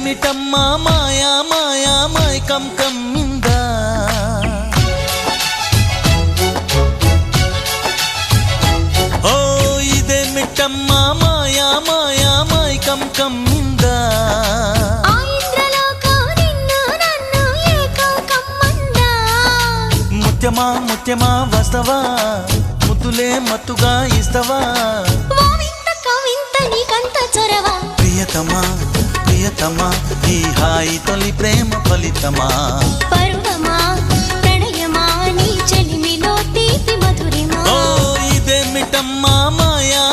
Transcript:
ఇదేమిటమ్మా మాయా మాయా మైకం కమ్మిందా ఓ ఇదేమిటమ్మా? మాయా మాయా మైకం కమ్మిందా ముత్యమా ముత్యమా వస్తవా? ముద్దులే మత్తుగా ఇస్తవా? ప్రియతమా ప్రియతమా ఈ హాయి తొలి ప్రేమ ఫలితమా? పరువమా ప్రణయమా నీ చెలిమిలో తీపి మధురిమా ఓ ఇదేమిటమ్మా మాయా